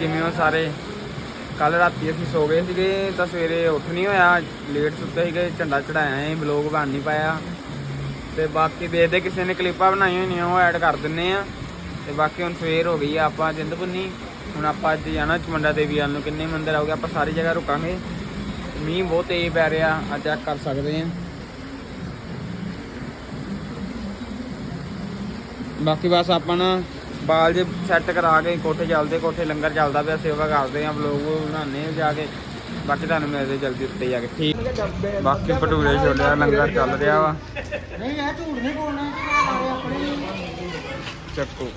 ਕਿਵੇਂ ਹੋ ਸਾਰੇ? ਕੱਲ ਰਾਤੀ ਅਸੀਂ ਸੋ ਗਏ ਸੀਗੇ, ਤਾਂ ਸਵੇਰੇ ਉੱਠ ਨਹੀਂ ਹੋਇਆ ਲੇਟ ਸੁੱਤੇ ਸੀਗੇ, ਝੰਡਾ ਚੜਾਇਆ ਹੈ ਵਲੌਗ ਬਣ ਨਹੀਂ ਪਾਇਆ। ਤੇ ਬਾਕੀ ਦੇਖਦੇ ਕਿਸੇ ਨੇ ਕਲਿੱਪਾਂ ਬਣਾਈਆਂ ਹੋਈਆਂ, ਉਹ ਐਡ ਕਰ ਦਿੰਨੇ ਆ। ਤੇ ਬਾਕੀ ਹੁਣ ਸਵੇਰ ਹੋ ਗਈ ਆ ਆਪਾਂ ਜਿੰਦਪੁਰਨੀ ਹੁਣ ਆਪਾਂ ਅੱਜ ਜਾਣਾ ਚਮੰਡਾ ਦੇਵੀ ਵੱਲ ਨੂੰ, ਕਿੰਨੇ ਮੰਦਰ ਆਉਗੇ, ਆਪਾਂ ਸਾਰੀ ਜਗ੍ਹਾ ਰੁਕਾਂਗੇ। ਮੀਂਹ ਬਹੁਤ ਤੇਜ਼ ਪੈ ਰਿਹਾ, ਅੱਜ ਆ ਕਰ ਸਕਦੇ ਆ। ਬਾਕੀ ਬਸ ਆਪਾਂ ਨਾ ਬਾਲ ਜੇ ਸੈੱਟ ਕਰਾ ਕੇ ਕੋਠੇ ਚੱਲਦੇ ਕੋਠੇ ਲੰਗਰ ਚੱਲਦਾ ਪਿਆ ਸੇਵਾ ਕਰਦੇ ਆ ਵਲੋਗ ਬਣਾਉਂਦੇ ਆ ਜਾ ਕੇ। ਬਾਕੀ ਤੁਹਾਨੂੰ ਮਿਲਦੇ ਜਲਦੀ ਉੱਤੇ ਜਾ ਕੇ। ਠੀਕ। ਬਾਕੀ ਭਟੂਰੇ ਛੋਲੇ ਦਾ ਲੰਗਰ ਚੱਲ ਰਿਹਾ ਵਾ। ਨਹੀਂ ਇਹ ਝੂਠ ਨਹੀਂ ਬੋਲਣਾ ਚੱਕੋ।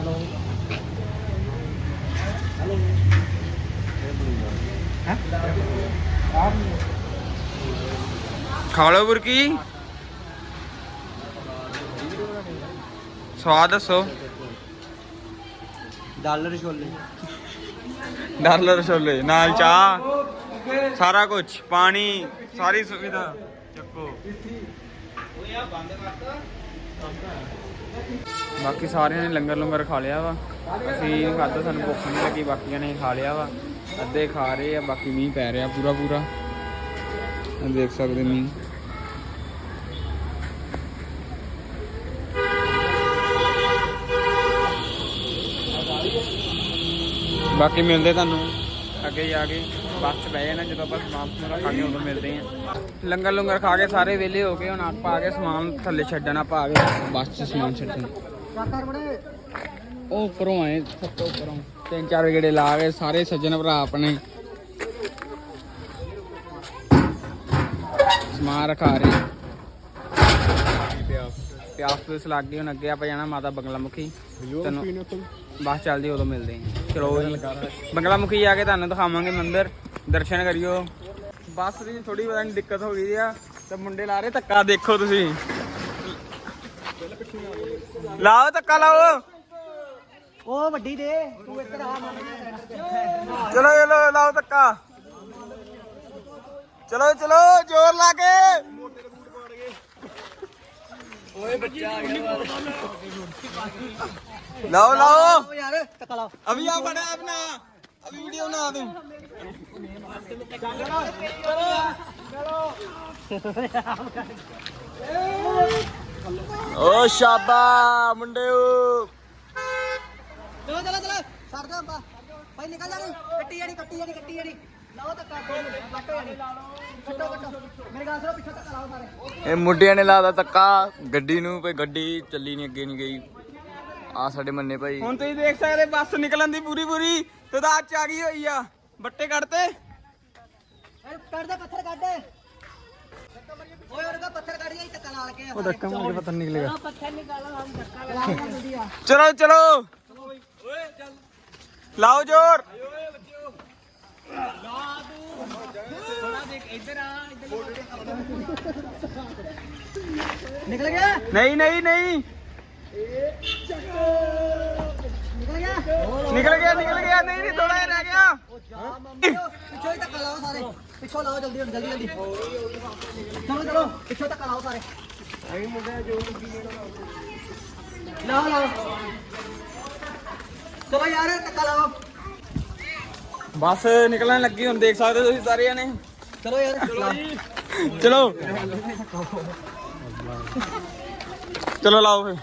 ਹਲੋ। ਹਲੋ। ਹਾਂ ਖਾ ਲਓ ਬੁਰਕੀ। ਸਵਾਦ ਦੱਸੋ। ਡਾਲਰ ਛੋਲੇ। ਡਾਲਰ ਛੋਲੇ ਨਾਲ ਚਾਹ ਸਾਰਾ ਕੁਝ ਪਾਣੀ ਸਾਰੀ ਸੁਵਿਧਾ। ਚੱਕੋ। ਬਾਕੀ ਸਾਰਿਆਂ ਨੇ ਲੰਗਰ ਲੰਗਰ ਖਾ ਲਿਆ ਵਾ। ਅਸੀਂ ਖਾਧਾ ਸਾਨੂੰ ਭੁੱਖ ਨਹੀਂ ਲੱਗੀ ਬਾਕੀਆਂ ਨੇ ਖਾ ਲਿਆ ਵਾ। ਅੱਧੇ ਖਾ ਰਹੇ ਆ ਬਾਕੀ ਮੀਂਹ ਪੈ ਰਿਹਾ ਪੂਰਾ ਪੂਰਾ ਦੇਖ ਸਕਦੇ ਮੀਂਹ। ਬਾਕੀ ਮਿਲਦੇ ਤੁਹਾਨੂੰ। ਅੱਗੇ ਜਾ ਕੇ ਬੱਸ 'ਚ ਬਹਿ ਜਾਣਾ ਜਦੋਂ ਆਪਾਂ ਸਮਾਨ ਸਮੂਨ ਖਾ ਕੇ ਉਦੋਂ ਮਿਲਦੇ ਆਂ ਲੰਗਰ ਲੰਗਰ ਖਾ ਕੇ ਸਾਰੇ ਵਿਹਲੇ ਹੋ ਗਏ ਹੁਣ ਆਪਾਂ ਆ ਗਏ ਸਮਾਨ ਥੱਲੇ ਛੱਡਣ ਆਪਾਂ ਆ ਗਏ ਬੱਸ 'ਚ ਸਮਾਨ ਛੱਡਣ। ਉਹ ਉੱਪਰੋਂ ਆਏ ਸਭ ਤੋਂ ਉੱਪਰੋਂ। ਤਿੰਨ ਚਾਰ ਗੇੜੇ ਲਾ ਕੇ ਸਾਰੇ ਸੱਜਣ ਭਰਾ ਆਪਣੇ ਸਮਾਨ ਰਖਾ ਰਹੇ। ਪਿਆਸ। ਪਿਆਸ ਲੱਗ ਗਈ ਹੁਣ ਅੱਗੇ ਆਪਾਂ ਜਾਣਾ ਮਾਤਾ ਬੰਗਲਾ ਮੁਖੀ ਤੈਨੂੰ ਬੱਸ ਚੱਲਦੀ ਉਦੋਂ ਮਿਲਦੇ ਹਾਂ ਚਲੋ ਜੀ। ਬੰਗਲਾ ਮੁਖੀ ਜਾ ਕੇ ਤੁਹਾਨੂੰ ਦਿਖਾਵਾਂਗੇ ਮੰਦਿਰ। ਦਰਸ਼ਨ ਕਰਿਓ। ਬੱਸ ਦੀ ਥੋੜੀ ਪਤਾ ਨਹੀਂ ਦਿੱਕਤ ਹੋ ਗਈ ਆ। ਤੇ ਮੁੰਡੇ ਲਾ ਰਹੇ ਧੱਕਾ ਦੇਖੋ ਤੁਸੀਂ। ਲਾਓ ਧੱਕਾ ਲਾਓ। ਉਹ ਵੱਡੀ ਦੇ। ਤੂੰ ਇੱਧਰ ਆ ਮੰਨ ਚਲੋ ਚਲੋ ਲਾਓ ਧੱਕਾ। ਚਲੋ ਚਲੋ ਜ਼ੋਰ ਲਾ ਕੇ। ਓਏ ਬੱਚਾ ਆ ਗਿਆ ਲਾਓ ਲਾਓ। ਓ ਯਾਰ ਟਕਾ ਲਾ ਅਭੀ ਆ ਬੜਾ ਆਪਣਾ। ਅਭੀ ਵੀਡੀਓ ਬਣਾ ਦੂੰ। ਓ ਸ਼ਾਬਾ ਮੁੰਡਿਓ ਚਲੋ ਚਲੋ ਚਲੋ। ਛੱਡ ਦੇ ਆਪਾਂ। ਭਾਈ ਨਿਕਲ ਜਾਣੀ ਕੱਟੀ ਜਾਣੀ ਕੱਟੀ ਜਾਣੀ ਕੱਟੀ ਜਾਣੀ ਲਾਓ ਧੱਕਾ ਕੱਟੋ ਜਾਣੀ ਕੱਟੋ ਕੱਟੋ ਮੇਰੇ ਗੱਲ ਸੁਣੋ ਪਿੱਛੇ ਧੱਕਾ ਲਾਓ ਸਾਰੇ ਇਹ ਮੁੰਡਿਆਂ ਨੇ ਲਾਦਾ ਧੱਕਾ ਗੱਡੀ ਨੂੰ ਕੋਈ ਗੱਡੀ ਚੱਲੀ ਨਹੀਂ ਅੱਗੇ ਨਹੀਂ ਗਈ। ਆ ਸਾਡੇ ਮੰਨੇ ਭਾਈ। ਹੁਣ ਤੁਸੀਂ ਦੇਖ ਸਕਦੇ ਬੱਸ ਨਿਕਲਣ ਦੀ ਪੂਰੀ ਪੂਰੀ ਤੇ ਤਾਂ ਅੱਜ ਆ ਗਈ ਹੋਈ ਆ। ਬੱਟੇ ਕੱਢਤੇ। ਏ ਕੱਢ ਦੇ ਪੱਥਰ ਕੱਢ ਦੇ ਓਏ ਉਹਦਾ ਪੱਥਰ ਕੱਢ ਜਾਈ ਧੱਕਾ ਲਾ ਕੇ ਉਹ ਧੱਕਾ ਮਾਰ ਕੇ ਪਤਾ ਨਿਕਲੇਗਾ। ਪੱਥਰ ਨਿਕਾਲ ਹਮ ਧੱਕਾ ਲਾ ਜਲਦੀ ਆ ਚਲੋ ਚਲੋ। ਲਾਓ ਜ਼ੋਰ। ਨਿਕਲ ਗਿਆ? ਨਹੀਂ ਨਹੀਂ ਨਹੀਂ। ਨਿਕਲ ਗਿਆ? ਨਿਕਲ ਗਿਆ ਨਿਕਲ ਗਿਆ। ਨਹੀਂ ਨਹੀਂ ਥੋੜਾ ਰਹਿ ਗਿਆ। ਪਿੱਛੋਂ ਹੀ ਧੱਕਾ ਲਾਓ ਸਾਰੇ। ਪਿੱਛੋਂ ਲਾਓ ਜਲਦੀ ਜਲਦੀ ਜਲਦੀ। ਚਲੋ ਚਲੋ। ਪਿੱਛੋਂ ਧੱਕਾ ਲਾਓ ਸਾਰੇ। ਆਈ ਮੁੰਡਾ ਜੋ ਲਾਓ ਲਾਓ। ਚਲੋ ਯਾਰ ਧੱਕਾ ਲਾਓ। ਬੱਸ ਨਿਕਲਣ ਲੱਗੀ ਹੁਣ ਦੇਖ ਸਕਦੇ ਹੋ ਤੁਸੀਂ ਸਾਰੇ ਜਣੇ ਚਲੋ ਯਾਰ ਲਾਓ। ਚਲੋ ਚਲੋ ਲਾਓ ਫੇ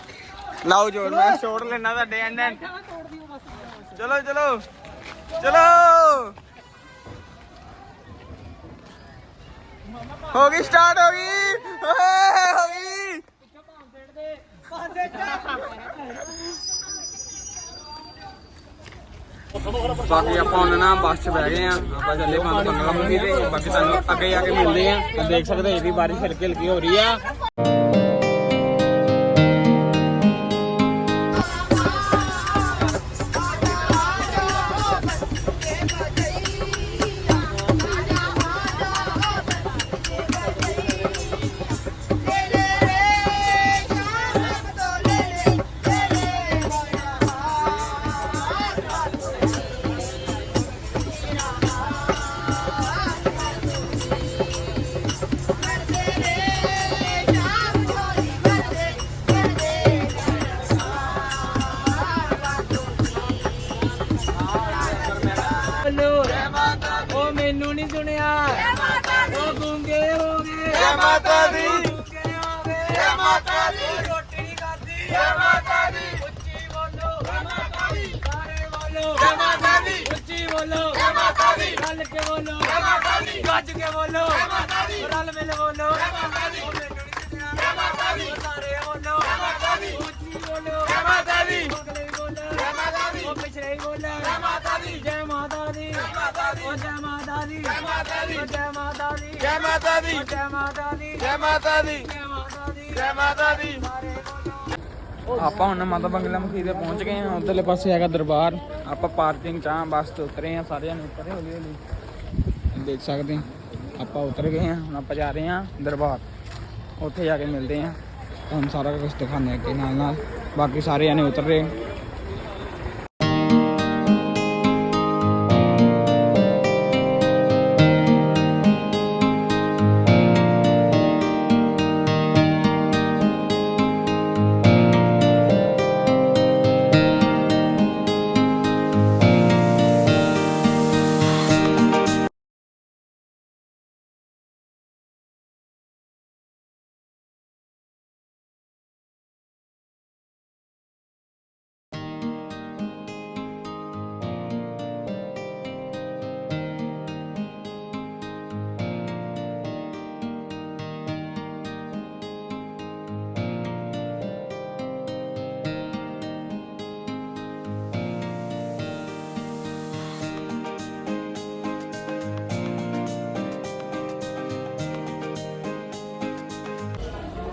ਲਾਓ ਜੋਰ ਮੈਂ ਛੋੜ ਲੈਣਾ ਤੁਹਾਡੇ ਐਂਡ ਐਂਡ ਚਲੋ ਚਲੋ ਚਲੋ ਹੋ ਗਈ ਸਟਾਰਟ ਹੋ ਗਈ ਓਏ ਹੋ ਗਈ ਬਾਕੀ ਆਪਾਂ ਹੁਣ ਨਾ ਬੱਸ 'ਚ ਬਹਿ ਗਏ ਆ ਆਪਾਂ ਚੱਲੇ ਬੰਦ ਬੰਗਲਾ ਮੁਖੀ ਤੇ। ਬਾਕੀ ਤੁਹਾਨੂੰ ਅੱਗੇ ਜਾ ਕੇ ਮਿਲਦੇ ਆ ਦੇਖ ਸਕਦੇ ਹੋ ਇਹਦੀ ਬਾਰਿਸ਼ ਹਲਕੀ ਹਲਕੀ ਹੋ ਰਹੀ ਆ। ਸੁਣਿਆ ਉਹ ਗੁੰਗੇ ਹੋ ਗਏ ਜੈ ਮਾਤਾ ਦੀ ਜੈ ਮਾਤਾ ਦੀ ਰੋਟੀ ਨਹੀਂ ਖਾਦੀ ਜੈ ਮਾਤਾ ਦੀ ਉੱਚੀ ਬੋਲੋ ਜੈ ਮਾਤਾ ਦੀ ਸਾਰੇ ਬੋਲੋ ਜੈ ਮਾਤਾ ਦੀ ਉੱਚੀ ਬੋਲੋ ਜੈ ਮਾਤਾ ਦੀ ਰੱਲ ਕੇ ਬੋਲੋ ਜੈ ਮਾਤਾ ਦੀ ਗੱਜ ਕੇ ਬੋਲੋ ਜੈ ਮਾਤਾ ਦੀ ਰਲ ਮਿਲ ਬੋਲੋ ਜੈ ਮਾਤਾ ਦੀ ਜੈ ਮਾਤਾ ਦੀ ਸਾਰੇ ਬੋਲੋ ਜੈ ਮਾਤਾ ਦੀ ਉੱਚੀ ਬੋਲੋ ਜੈ ਮਾਤਾ ਦੀ ਅਗਲੇ ਬੋਲੋ ਜੈ ਮਾਤਾ ਦੀ ਉਹ ਪਿਛਲੇ ਬੋਲੋ ਜੈ ਮਾਤਾ ਦੀ ਜੈ ਮਾਤਾ ਦੀ ਮਾਤਾ ਦੀ ਉਹ ਜੈ ਮਾਤਾ ਦੀ ਜੈ ਮਾਤਾ ਦੀ ਉਹ ਜੈ ਮਾਤਾ ਦੀ ਜੈ ਮਾਤਾ ਦੀ ਉਹ ਜੈ ਮਾਤਾ ਦੀ ਜੈ ਮਾਤਾ ਦੀ ਜੈ ਮਾਤਾ ਦੀ ਜੈ ਮਾਤਾ ਦੀ ਸਾਰੇ ਬੋਲੋ ਆਪਾਂ ਹੁਣ ਮਾਤਾ ਬੰਗਲਾ ਮੁਖੀ ਦੇ ਪਹੁੰਚ ਗਏ ਹਾਂ। ਉਧਰਲੇ ਪਾਸੇ ਹੈਗਾ ਦਰਬਾਰ। ਆਪਾਂ ਪਾਰਕਿੰਗ ਚ ਆ ਬੱਸ ਤੋਂ ਉਤਰੇ ਆ ਸਾਰਿਆਂ ਨੇ। ਉਤਰੇ ਹੌਲੀ ਹੌਲੀ। ਦੇਖ ਸਕਦੇ ਹਾਂ। ਆਪਾਂ ਉਤਰ ਗਏ ਹਾਂ ਹੁਣ ਆਪਾਂ ਜਾ ਰਹੇ ਹਾਂ ਦਰਬਾਰ। ਉੱਥੇ ਜਾ ਕੇ ਮਿਲਦੇ ਹਾਂ। ਤੁਹਾਨੂੰ ਸਾਰਾ ਕੁਝ ਦਿਖਾਉਂਦੇ ਹਾਂ ਅੱਗੇ ਨਾਲ ਨਾਲ ਬਾਕੀ ਸਾਰੇ ਜਾਣੇ ਉਤਰ ਰਹੇ।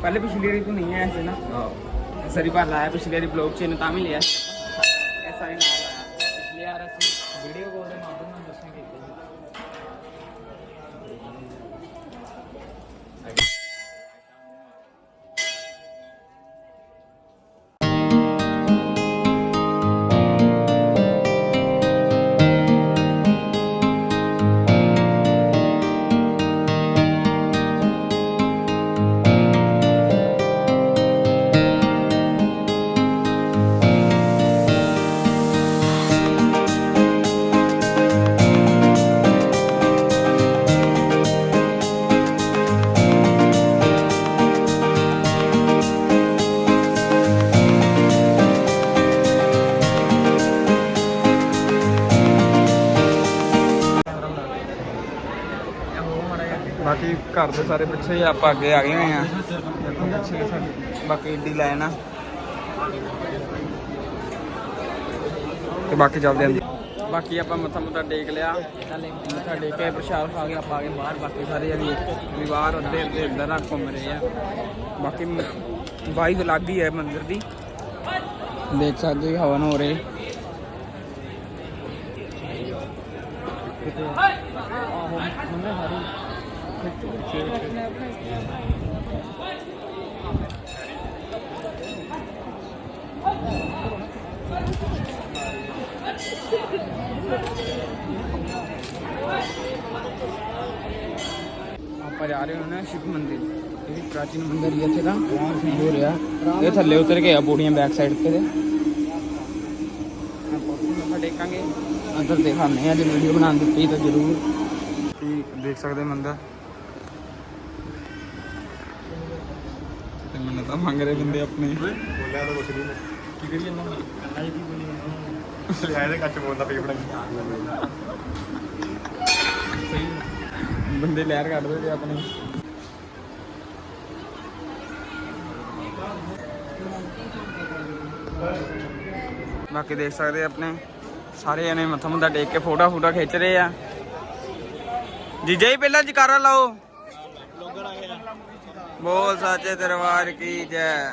पहले पिछली वाली तो नहीं है ऐसे ना सरी बार लाया पिछली वाली ब्लॉग चेन तामिल लिया ऐसा ही ना पिछली यार ऐसे वीडियो कॉल के माध्यम ਘਰ ਦੇ ਸਾਰੇ ਪਿੱਛੇ ਆਪਾਂ ਅੱਗੇ ਆ ਗਏ ਹੋਏ ਆ ਪਿੱਛੇ ਸਾਡੀ ਬਾਕੀ ਏਡੀ ਲਾਈਨ ਆ। ਤੇ ਬਾਕੀ ਚੱਲਦੇ ਆਂ। ਬਾਕੀ ਆਪਾਂ ਮੱਥਾ ਮੁੱਥਾ ਟੇਕ ਲਿਆ। ਮੱਥਾ ਟੇਕ ਕੇ ਪ੍ਰਸ਼ਾਦ ਖਾ ਕੇ ਆਪਾਂ ਆ ਗਏ ਬਾਹਰ। ਬਾਕੀ ਸਾਰੇ ਜਣੇ ਵੀ ਬਾਹਰ ਅੱਧੇ ਅੱਧੇ ਅੰਦਰ ਆ, ਘੁੰਮ ਰਹੇ ਆ। ਬਾਕੀ ਵਾਈਬ ਅਲੱਗ ਹੀ ਹੈ ਮੰਦਿਰ ਦੀ। ਦੇਖ ਸਕਦੇ ਹੋ ਹਵਨ ਹੋ ਰਹੇ। ਕਿਤੇ ਆਹੋ ਮੰਨੇ ਹਾਰੀ ਆਪਾਂ ਜਾ ਰਹੇ ਹਾਂ ਨਾ ਸ਼ਿਵ ਮੰਦਿਰ ਇਹ ਵੀ ਪ੍ਰਾਚੀਨ ਮੰਦਿਰ ਹੀ ਹੈ ਇੱਥੇ ਦਾ ਹੋ ਰਿਹਾ ਇਹ ਥੱਲੇ ਉਤਰ ਕੇ ਆ ਪੌੜੀਆਂ ਬੈਕ ਸਾਈਡ ਤੇ ਦੇ ਆਪਾਂ ਉੱਥੇ ਮੱਥਾ ਟੇਕਾਂਗੇ ਅੰਦਰ ਦਿਖਾਉਂਦੇ ਆ ਜੇ ਵੀਡੀਓ ਬਣਾਉਣ ਦਿੱਤੀ ਤਾਂ ਜ਼ਰੂਰ ਦੇਖ ਸਕਦੇ ਮੰਦਿਰ ਤੇ ਮੈਨੂੰ ਤਾਂ ਮੰਗ ਰਹੇ ਬੰਦੇ ਆਪਣੇ ਬੋਲਿਆ ਤਾਂ ਕੁਛ ਨਹੀਂ ਕੀ ਕਰੀ ਜਾਂਦਾ ਲਿਆ ਇਹਦੇ ਕੱਚ ਬੋਲਦਾ ਪਈ ਬਣਾ ਸਹੀ ਬੰਦੇ ਲਹਿਰ ਕੱਢਦੇ ਤੇ ਆਪਣੇ ਬਾਕੀ ਦੇਖ ਸਕਦੇ ਆ ਆਪਣੇ ਸਾਰੇ ਜਣੇ ਮੱਥਾ ਮੁੱਥਾ ਟੇਕ ਕੇ ਫੋਟੋ ਫੋਟੋ ਖਿੱਚ ਰਹੇ ਆ ਜੀਜਾ ਹੀ ਪਹਿਲਾਂ ਜਕਾਰਾ ਲਾਓ ਬੋਲ ਸਾਚੇ ਦਰਬਾਰ ਕੀ ਜੈ।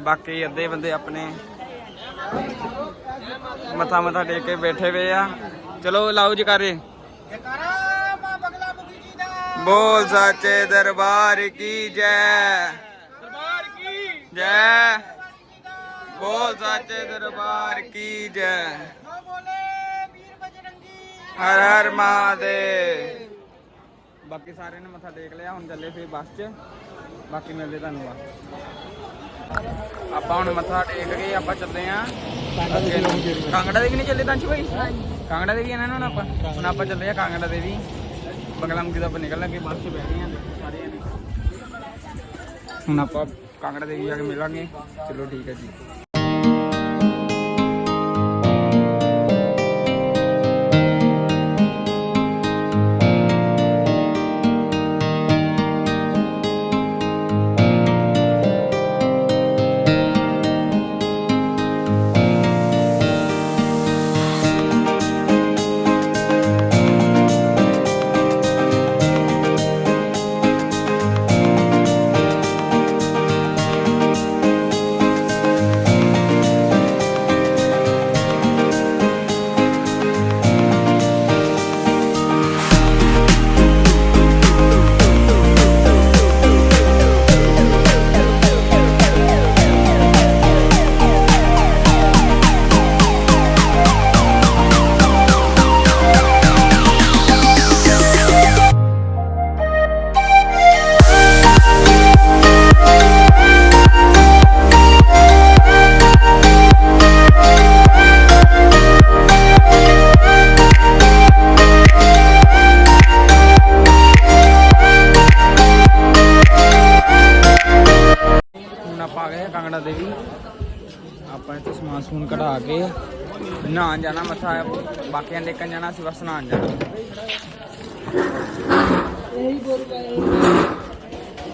ਬਾਕੀ ਅੱਧੇ ਬੰਦੇ ਆਪਣੇ ਮੱਥਾ ਮੱਥਾ ਟੇਕ ਕੇ ਬੈਠੇ ਹੋਏ ਆ। ਚਲੋ ਲਾਓ ਜਕਾਰੇ। ਬੋਲ ਸਾਚੇ ਦਰਬਾਰ ਕੀ ਜੈ। ਦਰਬਾਰ ਕੀ ਜੈ। ਬੋਲ ਸਾਚੇ ਦਰਬਾਰ ਕੀ ਜੈ। ਹਰ ਹਰ ਮਹਾਦੇਵ। ਬਾਕੀ ਸਾਰਿਆਂ ਨੇ ਮੱਥਾ ਟੇਕ ਲਿਆ ਹੁਣ ਚੱਲੇ ਫੇਰ ਬੱਸ 'ਚ। ਬਾਕੀ ਮਿਲਦੇ ਤੁਹਾਨੂੰ ਬੱਸ ਆਪਾਂ ਹੁਣ ਮੱਥਾ ਟੇਕ ਕੇ ਆਪਾਂ ਚੱਲੇ ਆਂ। ਕਾਂਗੜਾ ਦੇ ਵੀ ਨਹੀਂ ਚੱਲੇ? ਤਾਂ ਭਾਈ? ਕਾਂਗੜਾ ਦੇ ਵੀ ਇਹਨਾਂ ਨੂੰ ਹੁਣ ਆਪਾਂ? ਹੁਣ ਆਪਾਂ ਚੱਲੇ ਆ ਕਾਂਗੜਾ ਦੇ ਵੀ। ਬੰਗਲਾ ਮੁਖੀ ਦਾ ਆਪਾਂ ਨਿਕਲ ਲੱਗੇ ਬੱਸ 'ਚ ਬਹਿ ਗਏ ਆ ਸਾਰੇ ਨੇ ਹੁਣ ਆਪਾਂ ਕਾਂਗੜਾ ਦੇਵੀ ਜਾ ਕੇ ਮਿਲਾਂਗੇ। ਚਲੋ ਠੀਕ ਹੈ ਜੀ।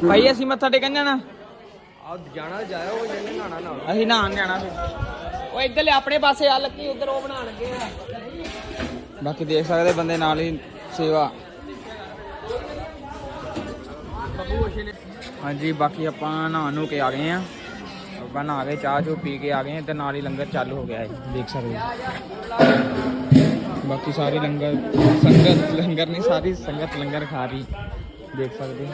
ਭਾਈ ਅਸੀਂ ਮੱਥਾ ਟੇਕਣ ਜਾਣਾ? ਆ ਜਾਣਾ ਜਾਇਆ ਉਹ ਜਿਹਨੇ ਨਹਾਣਾ ਨਾਲ। ਅਸੀਂ ਨਹਾਉਣ ਜਾਣਾ ਫਿਰ। ਉਹ ਇੱਧਰਲੇ ਆਪਣੇ ਪਾਸੇ ਆ ਲੱਗੀ ਉਧਰ ਉਹ ਬਣਾ ਲੱਗੇ ਆ। ਬਾਕੀ ਦੇਖ ਸਕਦੇ ਬੰਦੇ ਨਾਲ ਹੀ ਸੇਵਾ। ਹਾਂਜੀ ਬਾਕੀ ਆਪਾਂ ਨਹਾਉਣ ਨੂੰ ਕੇ ਆ ਗਏ ਆ। ਆਪਾਂ ਨਹਾ ਕੇ ਚਾਹ ਚੋ ਪੀ ਕੇ ਆ ਗਏ ਆ ਤੇ ਨਾਲ ਹੀ ਲੰਗਰ ਚਾਲੂ ਹੋ ਗਿਆ ਹੈ। ਦੇਖ ਸਕਦੇ ਹੋ। ਬਾਕੀ ਸਾਰੀ ਲੰਗਰ ਸੰਗਤ ਲੰਗਰ ਨਹੀਂ ਸਾਰੀ ਸੰਗਤ ਲੰਗਰ ਖਾ ਰਹੀ ਦੇਖ ਸਕਦੇ ਹੋ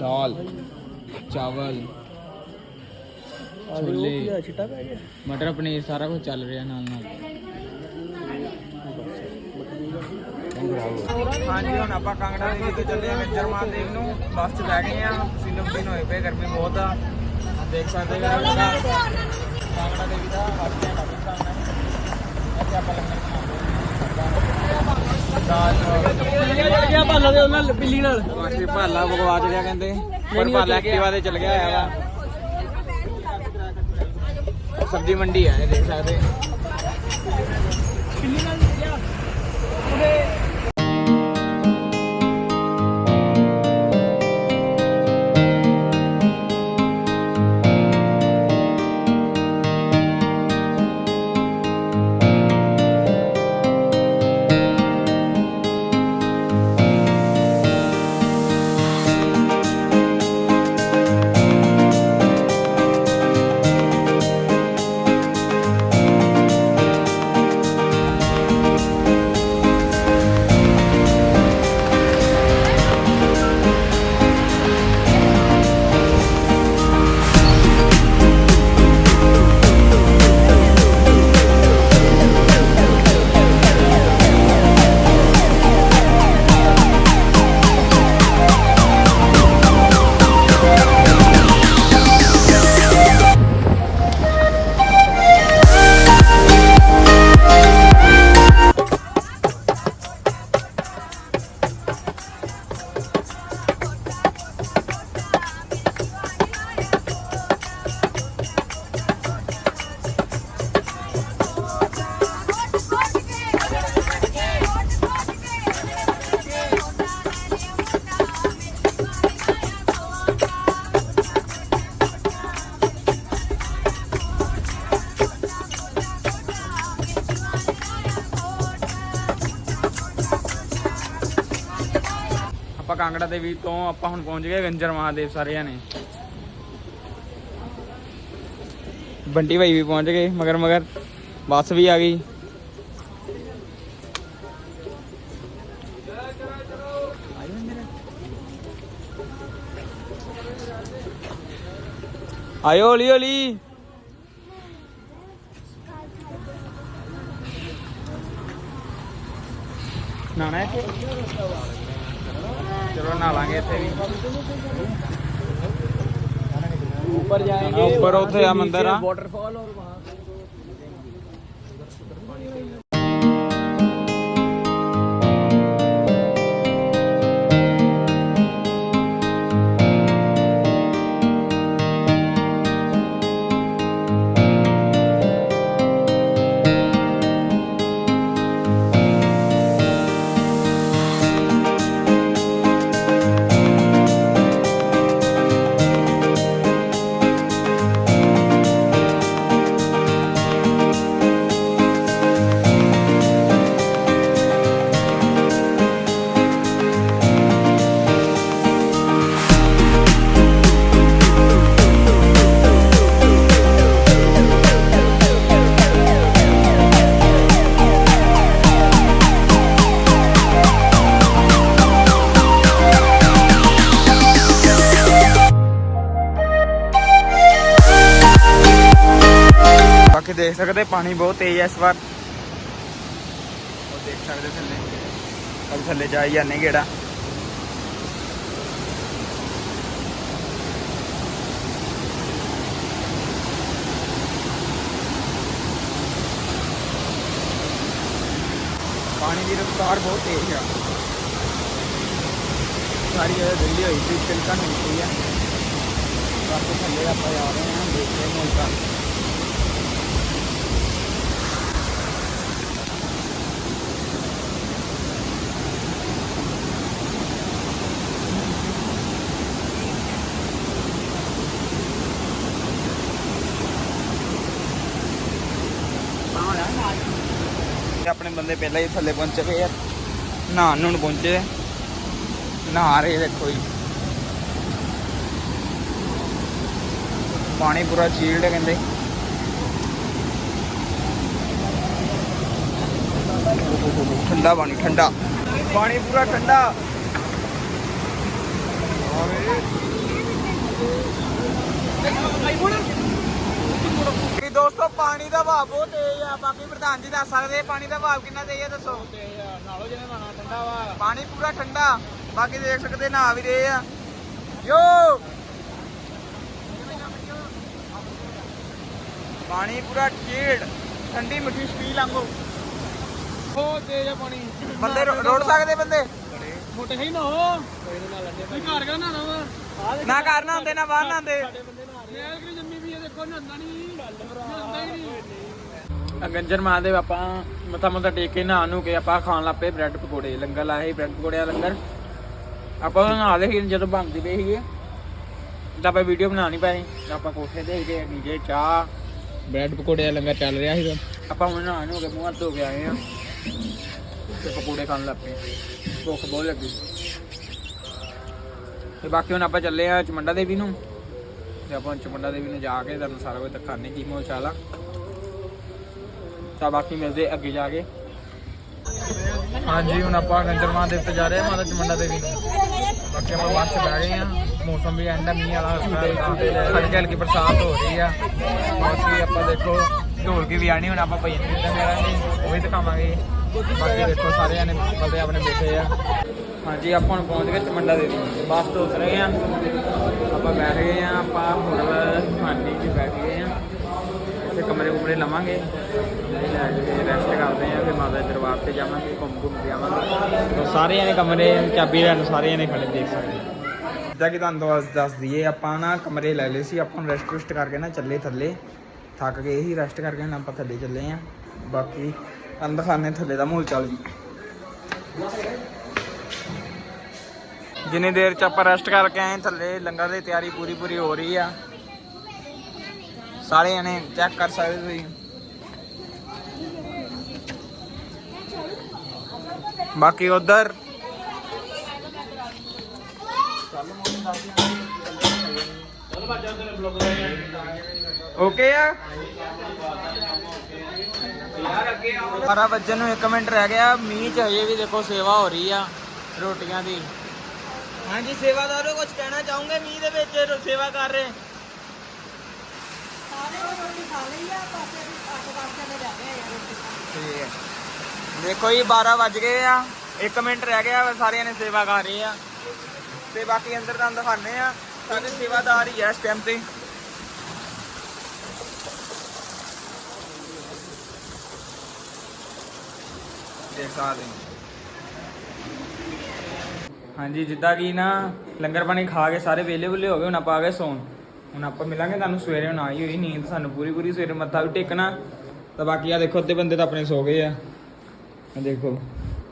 दाल ਚਾਵਲ ਛੋਲੇ ਛਿੱਟਾ ਪੈ ਗਿਆ ਮਟਰ ਪਨੀਰ ਸਾਰਾ ਕੁਝ ਚੱਲ ਰਿਹਾ ਨਾਲ ਨਾਲ ਹਾਂਜੀ ਹੁਣ ਆਪਾਂ ਕਾਂਗੜਾ ਦੇ ਤੋਂ ਚੱਲੇ ਆ ਮਿੰਜਰ ਮਹਾਦੇਵ ਨੂੰ। ਬੱਸ 'ਚ ਬਹਿ ਗਏ ਆ ਪਸੀਨੋ ਪਸੀਨ ਹੋਏ ਪਏ ਗਰਮੀ ਬਹੁਤ ਆ। ਦੇਖ ਸਕਦੇ ਹੋ ਕਾਂਗੜਾ ਦੇਵੀ ਦਾ ਆ ਆਪਾਂ ਲੰਗਰ ਗਿਆ ਭਾਲਾ ਦੇ ਉਹਨਾਂ ਬਿੱਲੀ ਨਾਲ ਬਾਕੀ ਭਾਲਾ ਬਗਵਾਚ ਗਿਆ ਕਹਿੰਦੇ। ਪਰ ਭਾਲਾ ਐਕਟਿਵਾ ਤੇ ਚਲ ਗਿਆ ਹੋਇਆ ਵਾ। ਸਬਜ਼ੀ ਮੰਡੀ ਹੈ ਇਹ ਦੇਖ ਸਕਦੇ। ਬਿੱਲੀ ਨਾਲ ਗਿਆ ਉਹਦੇ ਕਾਂਗੜਾ ਦੇਵੀ ਤੋਂ ਆਪਾਂ ਹੁਣ ਪਹੁੰਚ ਗਏ ਗੰਜਰ ਮਹਾਦੇਵ ਸਾਰਿਆਂ ਨੇ। ਬੰਟੀ ਭਾਈ ਵੀ ਪਹੁੰਚ ਗਏ, ਮਗਰ ਮਗਰ ਬੱਸ ਵੀ ਆ ਗਈ। ਆਇਓ ਹੌਲੀ ਹੌਲੀ। ਨਾਣਾ ਇੱਥੇ? ਚਲੋ ਨਹਾ ਉੱਪਰ ਜਾਏਗੇ ਉੱਪਰ ਉੱਥੇ ਆ ਮੰਦਿਰ ਆ। ਵਾਟਰਫਾਲ ਔਰ ਦੇਖ ਸਕਦੇ ਪਾਣੀ ਬਹੁਤ ਤੇਜ਼ ਹੈ ਇਸ ਵਾਰ ਉਹ ਦੇਖ ਸਕਦੇ ਥੱਲੇ ਅਬ ਥੱਲੇ ਜਾਈ ਜਾਂਦੇ ਗੇੜਾ ਪਾਣੀ ਦੀ ਰਫ਼ਤਾਰ ਬਹੁਤ ਤੇਜ਼ ਆ ਸਾਰੀ ਜਗ੍ਹਾ ਦਿੱਲੀ ਹੋਈ ਸੀ ਤਿਲਕਾ ਨਹੀਂ ਹੋਈ ਆ ਬਾਕੀ ਥੱਲੇ ਆਪਾਂ ਜਾ ਰਹੇ ਹਾਂ ਦੇਖਦੇ ਹਾਂ ਆਪਣੇ ਬੰਦੇ ਪਹਿਲਾਂ ਹੀ ਥੱਲੇ ਪਹੁੰਚੇ ਪਏ ਆ। ਨਹਾਉਣ ਨੂੰ ਪਹੁੰਚੇ। ਨਹਾ ਰਹੇ ਦੇਖੋ ਜੀ। ਪਾਣੀ ਪੂਰਾ ਚੀਲਡ ਹੈ ਕਹਿੰਦੇ। ਠੰਡਾ ਪਾਣੀ ਠੰਡਾ। ਪਾਣੀ ਪੂਰਾ ਠੰਡਾ। ਦੋਸਤੋ ਪਾਣੀ ਦਾ ਵਹਾਅ ਬਹੁਤ ਤੇਜ਼ ਆ। ਬਾਕੀ ਪ੍ਰਧਾਨ ਜੀ ਦੱਸ ਸਕਦੇ ਪਾਣੀ ਦਾ ਵਹਾਅ ਕਿੰਨਾ ਤੇਜ਼ ਆ ਦੱਸੋ। ਨਾਲੋਂ ਜਿਹਨੇ ਨਾਣਾ ਠੰਡਾ ਵਾ। ਪਾਣੀ ਪੂਰਾ ਠੰਡਾ। ਬਾਕੀ ਦੇਖ ਸਕਦੇ ਨਹਾ ਵੀ ਰਹੇ ਆ। ਯੋ! ਪਾਣੀ ਪੂਰਾ ਚੀਲਡ ਠੰਡੀ ਮਿੱਠੀ ਸਪੀਲ ਲਾਂਗੋ ਬਹੁਤ ਤੇਜ਼ ਆ ਪਾਣੀ। ਬੰਦੇ ਰੋੜ ਸਕਦੇ ਬੰਦੇ? ਮੋਟੇ ਹੈ ਨਾ ਹੋ ਕੋਈ ਘਰ ਕਾ ਨਾਣਾ ਵਾ? ਨਾ ਨਾ ਹੁੰਦੇ ਨਾ ਬਾਹਰ ਨਾ ਹੁੰਦੇ ਮੈਂ ਕਿ ਜੰਮੀ ਵੀ ਇਹ ਦੇਖੋ ਹੀ ਨਹੀਂ ਗੰਜਰ ਮਹਾਦੇਵ ਆਪਾਂ ਮੱਥਾ ਮੱਥਾ ਟੇਕ ਕੇ ਨਹਾ ਨੂੰ ਕੇ ਆਪਾਂ ਖਾਣ ਲੱਪੇ ਬ੍ਰੈਡ ਪਕੌੜੇ ਲੰਗਰ ਲਾਇਆ ਸੀ ਬ੍ਰੈਡ ਪਕੌੜਿਆਂ ਦਾ ਲੰਗਰ। ਆਪਾਂ ਨਹਾ ਦੇ ਸੀ ਜਦੋਂ ਬਣਦੀ ਪਈ ਸੀਗੇ। ਤਾਂ ਆਪਾਂ ਵੀਡੀਓ ਬਣਾ ਨਹੀਂ ਪਾਏ ਆਪਾਂ ਕੋਠੇ ਤੇ ਸੀਗੇ ਨੀਚੇ ਚਾਹ ਬ੍ਰੈਡ ਪਕੌੜੇ ਦਾ ਲੰਗਰ ਚੱਲ ਰਿਹਾ ਸੀਗਾ। ਆਪਾਂ ਹੁਣ ਨਹਾ ਨੂੰ ਕੇ ਮੂੰਹ ਹੱਥ ਧੋ ਕੇ ਆਏ ਆ ਤੇ ਪਕੌੜੇ ਖਾਣ ਲੱਪੇ ਭੁੱਖ ਬਹੁਤ ਲੱਗੀ। ਤੇ ਬਾਕੀ ਹੁਣ ਆਪਾਂ ਚੱਲੇ ਆ ਚਮੰਡਾ ਦੇਵੀ ਨੂੰ। ਤੇ ਆਪਾਂ ਚਮੰਡਾ ਦੇਵੀ ਨੂੰ ਜਾ ਕੇ ਤੁਹਾਨੂੰ ਸਾਰਾ ਕੁਝ ਦਿਖਾਣੇ ਕੀ ਮੋਲ ਚਾਲਾ ਤਾਂ ਬਾਕੀ ਮਿਲਦੇ ਅੱਗੇ ਜਾ ਕੇ। ਹਾਂਜੀ, ਹੁਣ ਆਪਾਂ ਗੰਜਰ ਮਹਾਦੇਵ ਤੇ ਜਾ ਰਹੇ ਹਾਂ, ਮਾਤਾ ਚਮੰਡਾ ਦੇਵੀ ਨੂੰ। ਬਾਕੀ ਆਪਾਂ ਬੱਸ 'ਚ ਬਹਿ ਗਏ ਹਾਂ। ਮੌਸਮ ਵੀ ਐਂਡਾ ਮੀਂਹ ਵਾਲਾ ਹਲਕੀ ਹਲਕੀ। ਬਰਸਾਤ ਹੋ ਰਹੀ ਆ। ਬਾਕੀ ਆਪਾਂ ਦੇਖੋ, ਢੋਲਕੀ ਵੀ ਆਣੀ ਹੁਣ ਆਪਾਂ ਭਜਨ ਕੀਰਤਨ ਕਰਾਂਗੇ, ਉਹ ਵੀ ਦਿਖਾਵਾਂਗੇ। ਬਾਕੀ ਦੇਖੋ ਸਾਰੇ ਜਾਣੇ ਬੰਦੇ ਆਪਣੇ ਬੈਠੇ ਆ। ਹਾਂਜੀ, ਆਪਾਂ ਹੁਣ ਪਹੁੰਚ ਗਏ ਚਮੰਡਾ ਦੇਵੀ। ਬੱਸ ਤੋਂ ਉਤਰੇ ਆ। ਆਪਾਂ ਬੈਠ ਗਏ ਆ, ਆਪਾਂ ਹੋਟਲ ਖਾਨੀ 'ਚ ਬੈਠ ਗਏ ਆ। ਇੱਥੇ ਕਮਰੇ ਕੁਮਰੇ ਲਵਾਂਗੇ। ਲੈ ਕੇ ਰੈਸਟ ਕਰਦੇ ਆ ਫਿਰ ਮਾਤਾ ਦੇ ਦਰਬਾਰ ਤੇ ਜਾਵਾਂਗੇ, ਘੁੰਮ ਘੁੰਮ ਕੇ ਆਵਾਂਗੇ। ਤਾਂ ਸਾਰੇ ਜਣੇ ਕਮਰੇ, ਚਾਬੀ ਲੈਣ ਸਾਰੇ ਜਣੇ ਖੜੇ, ਦੇਖ ਸਕਦੇ ਜਿੱਦਾਂ ਕਿ ਤੁਹਾਨੂੰ ਦੱਸ- ਦੱਸ ਦਈਏ, ਆਪਾਂ ਨਾ ਕਮਰੇ ਲੈ ਲਏ ਸੀ, ਆਪਾਂ ਰੈਸਟ ਰੁਸਟ ਕਰਕੇ ਨਾ ਚੱਲੇ ਥੱਲੇ। ਥੱਕ ਗਏ ਸੀ ਰੈਸਟ ਕਰਕੇ ਹੁਣ ਆਪਾਂ ਥੱਲੇ ਚੱਲੇ ਆ। ਬਾਕੀ ਤੁਹਾਨੂੰ ਦਿਖਾਉਂਦੇ ਥੱਲੇ ਦਾ ਮਾਹੌਲ ਚੱਲ ਜੀ। ਜਿੰਨੀ ਦੇਰ ਚ ਆਪਾਂ ਰੈਸਟ ਕਰਕੇ ਆਏ ਥੱਲੇ ਲੰਗਰ ਦੀ ਤਿਆਰੀ ਪੂਰੀ ਪੂਰੀ ਹੋ ਰਹੀ ਆ। ਸਾਰੇ ਜਣੇ ਚੈੱਕ ਕਰ ਸਕਦੇ ਤੁਸੀਂ। ਬਾਕੀ ਉਧਰ ਓਕੇ ਆ? ਬਾਰਾਂ ਵਜੇ ਨੂੰ 1 ਮਿੰਟ ਰਹਿ ਗਿਆ ਮੀਂਹ ਚ ਹਜੇ ਵੀ ਦੇਖੋ ਸੇਵਾ ਹੋ ਰਹੀ ਆ ਰੋਟੀਆਂ ਦੀ। ਹਾਂਜੀ ਸੇਵਾਦਾਰੋ ਕੁਝ ਕਹਿਣਾ ਚਾਹੋਗੇ ਮੀਂਹ ਦੇ ਵਿੱਚ ਸੇਵਾ ਕਰ ਰਹੇ? ਠੀਕ ਹੈ ਦੇਖੋ ਜੀ 12 ਵੱਜ ਗਏ ਆ। 1 ਮਿੰਟ ਰਹਿ ਗਿਆ ਸਾਰਿਆਂ ਨੇ ਸੇਵਾ ਕਰ ਰਹੇ ਆ। ਤੇ ਬਾਕੀ ਅੰਦਰ ਤੁਹਾਨੂੰ ਦਿਖਾਣੇ ਆ। ਸਾਡੇ ਸੇਵਾਦਾਰ ਹੀ ਆ ਇਸ ਟਾਈਮ ਤੇ। ਦੇਖ ਸਕਦੇ ਹੋ ਹਾਂਜੀ, ਜਿੱਦਾਂ ਕਿ ਨਾ ਲੰਗਰ ਪਾਣੀ ਖਾ ਕੇ ਸਾਰੇ ਵੇਲੇ ਵੁਲੇ ਹੋ ਗਏ, ਹੁਣ ਆਪਾਂ ਆ ਗਏ ਸੌਣ। ਹੁਣ ਆਪਾਂ ਮਿਲਾਂਗੇ ਤੁਹਾਨੂੰ ਸਵੇਰੇ, ਹੁਣ ਆਈ ਹੋਈ ਨੀਂਦ ਸਾਨੂੰ ਪੂਰੀ ਪੂਰੀ ਸਵੇਰੇ ਮੱਥਾ ਵੀ ਟੇਕਣਾ। ਤਾਂ ਬਾਕੀ ਆ ਦੇਖੋ, ਅੱਧੇ ਬੰਦੇ ਤਾਂ ਆਪਣੇ ਸੋ ਗਏ ਆ। ਦੇਖੋ,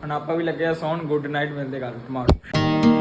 ਹੁਣ ਆਪਾਂ ਵੀ ਲੱਗਿਆ ਆ ਸੌਣ, ਗੁੱਡ ਨਾਈਟ ਮਿਲਦੇ ਗੱਲ ਟਮਾਟੋ